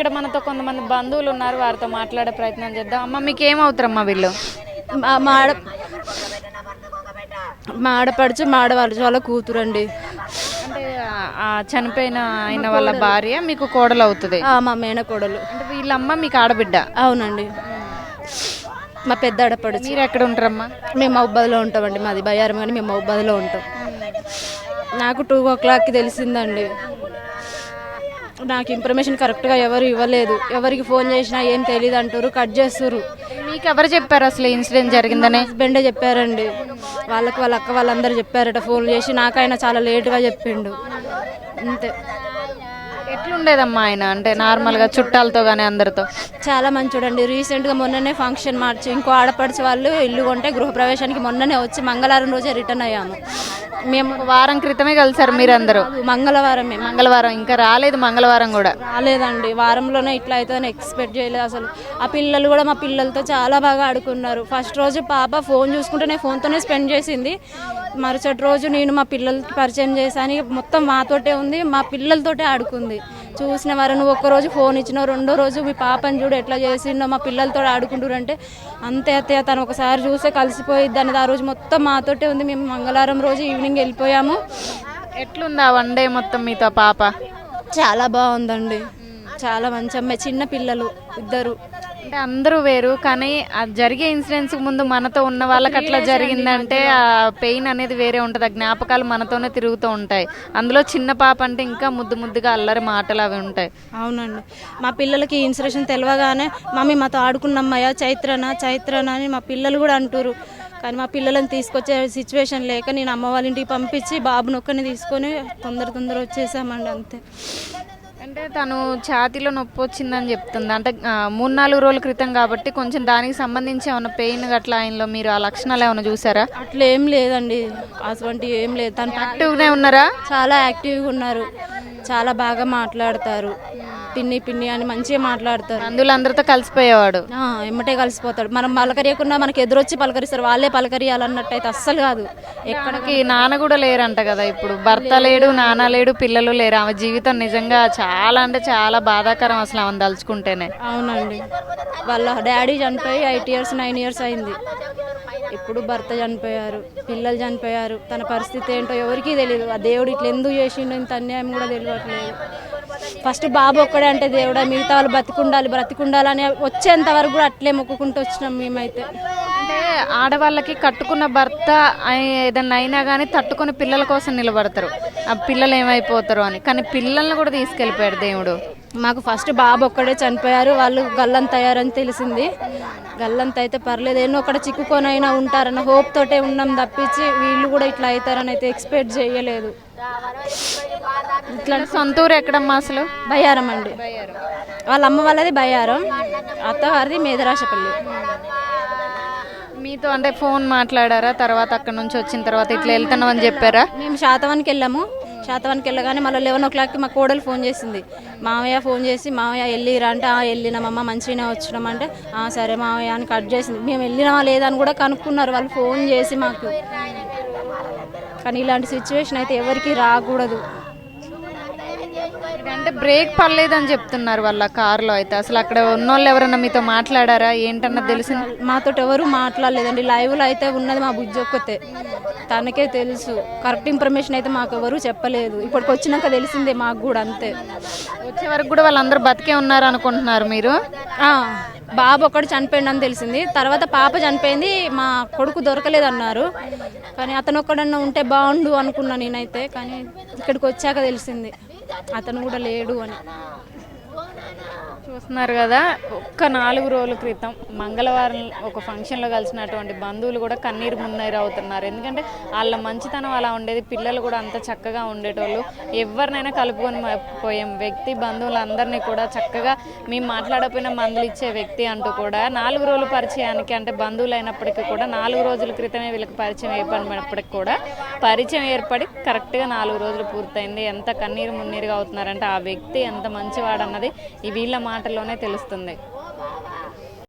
ఇక్కడ మనతో కొంతమంది బంధువులు ఉన్నారు వారితో మాట్లాడే ప్రయత్నం చేద్దాం. అమ్మ మీకు ఏమవుతారమ్మా వీళ్ళు? మా మా ఆడ మా ఆడపడుచు మా ఆడవాళ్ళు వాళ్ళ కూతురండి. అంటే ఆ- ఆ చనిపోయిన ఆయన వాళ్ళ భార్య మీకు కోడలు అవుతుంది ఆ, మా మేనకోడలు అంటే వీళ్ళమ్మ మీకు ఆడబిడ్డ? అవునండి. మా పెద్ద ఆడపడుచు. మీరు ఎక్కడ ఉంటారమ్మా? మేము మహబాద్లో ఉంటామండి మాది. బయ్యారం కానీ మేము మహబాద్లో ఉంటాం. నాకు టూ ఓ క్లాక్కి తెలిసిందండి. నాకు ఇన్ఫర్మేషన్ కరెక్ట్గా ఎవరు ఇవ్వలేదు. ఎవరికి ఫోన్ చేసినా ఏం తెలియదు అంటారు కట్ చేస్తారు మీకు ఎవరు చెప్పారు అసలు ఇన్సిడెంట్ జరిగిందని? హస్బెండే చెప్పారండి. వాళ్ళకి వాళ్ళ అక్క వాళ్ళందరూ చెప్పారట ఫోన్ చేసి. నాకైనా చాలా లేటుగా చెప్పిండు. అంతే. ఎట్లుండేదమ్మా ఆయన. అంటే నార్మల్గా చుట్టాలతో కానీ అందరితో. చాలా మంచోడండి రీసెంట్గా మొన్ననే ఫంక్షన్ మార్చి ఇంకో ఆడపడిచి వాళ్ళు ఇల్లు కొంటే గృహప్రవేశానికి మొన్ననే వచ్చి మంగళవారం రోజే రిటర్న్ అయ్యాము. మేము వారం క్రితమే కలిసారు మీరందరూ. మంగళవారమే. మంగళవారం. ఇంకా రాలేదు మంగళవారం కూడా. రాలేదండి. వారంలోనే ఇట్లా అవుతుందని ఎక్స్పెక్ట్ చేయలేదు అసలు. ఆ పిల్లలు కూడా మా పిల్లలతో చాలా బాగా ఆడుకున్నారు. ఫస్ట్ రోజు పాప ఫోన్ చూసుకుంటేనే ఫోన్తోనే స్పెండ్ చేసింది. మరుసటి రోజు నేను మా పిల్లలకి పరిచయం చేశాను. మొత్తం మాతోటే ఉంది. మా పిల్లలతోటే ఆడుకుంది. చూసిన వారు నువ్వు ఒక్కరోజు ఫోన్ ఇచ్చినావు రెండో రోజు మీ పాపని చూడు ఎట్లా చేసిండో మా పిల్లలతో ఆడుకుంటారంటే అంతే అత్తయ్య తను ఒకసారి చూస్తే కలిసిపోయిద్ది అనేది ఆ రోజు మొత్తం మాతోటే ఉంది. మేము మంగళవారం రోజు ఈవినింగ్ వెళ్ళిపోయాము. ఎట్లుందా వన్ డే మొత్తం మీతో ఆ పాప? చాలా బాగుందండి. చాలా మంచి అమ్మాయి చిన్న పిల్లలు ఇద్దరు. అంటే అందరూ వేరు కానీ అది జరిగే ఇన్సిడెంట్స్ ముందు మనతో ఉన్న వాళ్ళకి అట్లా జరిగిందంటే ఆ పెయిన్ అనేది వేరే ఉంటుంది. ఆ జ్ఞాపకాలు మనతోనే తిరుగుతూ ఉంటాయి. అందులో చిన్న పాప అంటే ఇంకా ముద్దు ముద్దుగా అల్లరి మాటలు అవి ఉంటాయి. అవునండి. మా పిల్లలకి ఈ తెలియగానే మమ్మీ మాతో ఆడుకున్నమ్మయ్య చైత్రనా చైత్రనా అని మా పిల్లలు కూడా అంటారు కానీ మా పిల్లలను తీసుకొచ్చే సిచ్యువేషన్ లేక నేను అమ్మ వాళ్ళ ఇంటికి పంపించి బాబుని ఒక్కని తీసుకొని తొందర తొందర వచ్చేసామండి అంతే. అంటే తను ఛాతీలో నొప్పి వచ్చిందని చెప్తుంది. అంటే మూడు నాలుగు రోజుల క్రితం కాబట్టి కొంచెం దానికి సంబంధించి ఏమైనా పెయిన్ గట్లా ఆయనలో మీరు ఆ లక్షణాలు ఏమైనా చూసారా? అట్లా ఏం లేదండి. అటువంటి ఏం లేదు. తను యాక్టివ్గానే ఉన్నారా? చాలా యాక్టివ్గా ఉన్నారు. చాలా బాగా మాట్లాడతారు. పిన్ని పిన్ని అని మంచిగా మాట్లాడతారు. బంధువులందరితో కలిసిపోయేవాడు. ఆ, ఎమ్మటే కలిసిపోతాడు. మనం పలకరియకుండా మనకి ఎదురొచ్చి పలకరిస్తారు. వాళ్ళే పలకరియాలన్నట్టు అయితే అస్సలు కాదు. ఎక్కడ ఎక్కడికి నాన్న కూడా లేరంట కదా ఇప్పుడు. భర్త లేడు నాన్న లేడు పిల్లలు లేరు. ఆమె జీవితం నిజంగా చాలా అంటే చాలా బాధాకరం అసలు ఆమెను తలుచుకుంటేనే. అవునండి. వాళ్ళ డాడీ చనిపోయి ఎయిట్ ఇయర్స్ నైన్ ఇయర్స్ అయింది. ఇప్పుడు భర్త చనిపోయారు పిల్లలు చనిపోయారు. తన పరిస్థితి ఏంటో ఎవరికీ తెలియదు ఆ దేవుడు ఇట్లా ఎందుకు చేసిండో ఇంత అన్యాయం కూడా తెలియట్లేదు ఫస్ట్ బాబు ఒక్కడే అంటే దేవుడా మిగతా వాళ్ళు బ్రతికుండాలి బ్రతికుండాలని వచ్చేంత వరకు కూడా అట్లే మొక్కుకుంటూ వచ్చినాం మేమైతే. అంటే ఆడవాళ్ళకి కట్టుకున్న భర్త ఏదన్నా అయినా కానీ తట్టుకుని పిల్లల కోసం నిలబడతారు. ఆ పిల్లలు ఏమైపోతారు అని. కానీ పిల్లల్ని కూడా తీసుకెళ్ళిపోయాడు దేవుడు. మాకు ఫస్ట్ బాబు ఒక్కడే చనిపోయారు వాళ్ళు గల్లంత అయ్యారని తెలిసింది. గల్లంత అయితే పర్లేదు ఏమో ఒకటి చిక్కుకొనైనా ఉంటారన్న హోప్ తోటే ఉన్నాం తప్పించి వీళ్ళు కూడా ఇట్లా అవుతారని అయితే ఎక్స్పెక్ట్ చేయలేదు. ఇట్లా సొంత ఊరు ఎక్కడమ్మా అసలు? బయ్యారం అండి. వాళ్ళ అమ్మ వాళ్ళది బయ్యారం అత్తవారిది మేదరాశపల్లి మీతో అంటే ఫోన్ మాట్లాడారా? తర్వాత అక్కడ నుంచి వచ్చిన తర్వాత ఇట్లా వెళ్తున్నాం అని చెప్పారా? మేము శాతవానికి వెళ్ళాము. శాతవానికి వెళ్ళగానే మళ్ళీ లెవెన్ ఓ క్లాక్కి మా కోడలు ఫోన్ చేసింది. మామయ్య ఫోన్ చేసి మామయ్య వెళ్ళిరా అంటే "ఆ, వెళ్ళినామమ్మ మంచిగానే వచ్చినాం అంటే "ఆ, సరే మామయ్య అని కట్ చేసింది. మేము వెళ్ళినామా లేదా అని కూడా కనుక్కున్నారు. వాళ్ళు ఫోన్ చేసి మాకు. కానీ ఇలాంటి సిచ్యువేషన్ అయితే ఎవరికి రాకూడదు. అంటే బ్రేక్ పర్లేదని చెప్తున్నారు వాళ్ళ కారులో అయితే. అసలు అక్కడ ఉన్నోళ్ళు ఎవరన్నా మీతో మాట్లాడారా? ఏంటన్నది తెలిసింది మాతో ఎవరు మాట్లాడలేదండి. లైవ్లో అయితే ఉన్నది మా బుజ్జి ఒక్కతే. తనకే తెలుసు. కరెక్ట్ ఇన్ఫర్మేషన్ అయితే మాకు ఎవరు చెప్పలేదు. ఇప్పటికి వచ్చినాక తెలిసిందే మాకు కూడా అంతే. వచ్చే వరకు కూడా వాళ్ళందరూ బతికే ఉన్నారు అనుకుంటున్నారు మీరు? బాబు ఒక్కడు చనిపోయిండని తెలిసింది. తర్వాత పాప చనిపోయింది. మా కొడుకు దొరకలేదు అన్నారు కానీ అతను ఒక్కడన్నా ఉంటే బాగుండు అనుకున్నా నేనైతే. కానీ ఇక్కడికి వచ్చాక తెలిసింది. అతను కూడా లేడు అని. చూస్తున్నారు కదా ఒక్క నాలుగు రోజుల క్రితం మంగళవారం ఒక ఫంక్షన్లో కలిసినటువంటి బంధువులు కూడా కన్నీరు మున్నీరు అవుతున్నారు. ఎందుకంటే వాళ్ళ మంచితనం అలా ఉండేది పిల్లలు కూడా అంత చక్కగా ఉండేటోళ్ళు. ఎవరినైనా కలుపుకొని పోయాం. వ్యక్తి బంధువులందరినీ కూడా చక్కగా మేము మాట్లాడకపోయినా మందులు ఇచ్చే వ్యక్తి అంటూ కూడా నాలుగు రోజుల పరిచయానికి అంటే బంధువులు అయినప్పటికీ కూడా నాలుగు రోజుల క్రితమే వీళ్ళకి పరిచయం ఏర్పడినప్పటికి కూడా పరిచయం ఏర్పడి కరెక్ట్గా నాలుగు రోజులు పూర్తయింది. ఎంత కన్నీరు మున్నీరుగా అవుతున్నారంటే ఆ వ్యక్తి ఎంత మంచివాడన్నది ఈ వీళ్ళ మాటలోనే తెలుస్తుంది.